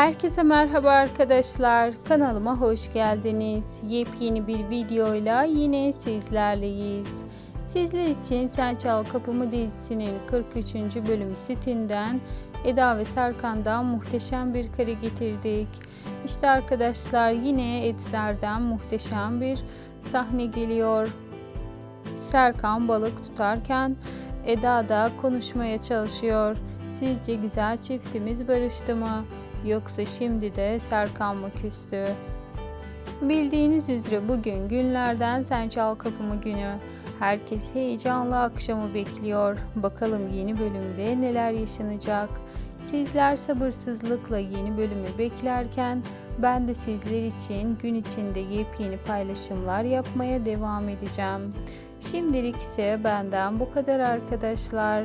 Herkese merhaba arkadaşlar. Kanalıma hoş geldiniz. Yepyeni bir videoyla yine sizlerleyiz. Sizler için Sen Çal Kapımı dizisinin 43. bölüm setinden Eda ve Serkan'dan muhteşem bir kare getirdik. İşte arkadaşlar yine Edser'den muhteşem bir sahne geliyor. Serkan balık tutarken Eda da konuşmaya çalışıyor. Sizce güzel çiftimiz barıştı mı? Yoksa şimdi de Serkan mı küstü? Bildiğiniz üzere bugün günlerden Sen Çal Kapımı günü. Herkes heyecanla akşamı bekliyor. Bakalım yeni bölümde neler yaşanacak? Sizler sabırsızlıkla yeni bölümü beklerken ben de sizler için gün içinde yepyeni paylaşımlar yapmaya devam edeceğim. Şimdilik ise benden bu kadar arkadaşlar.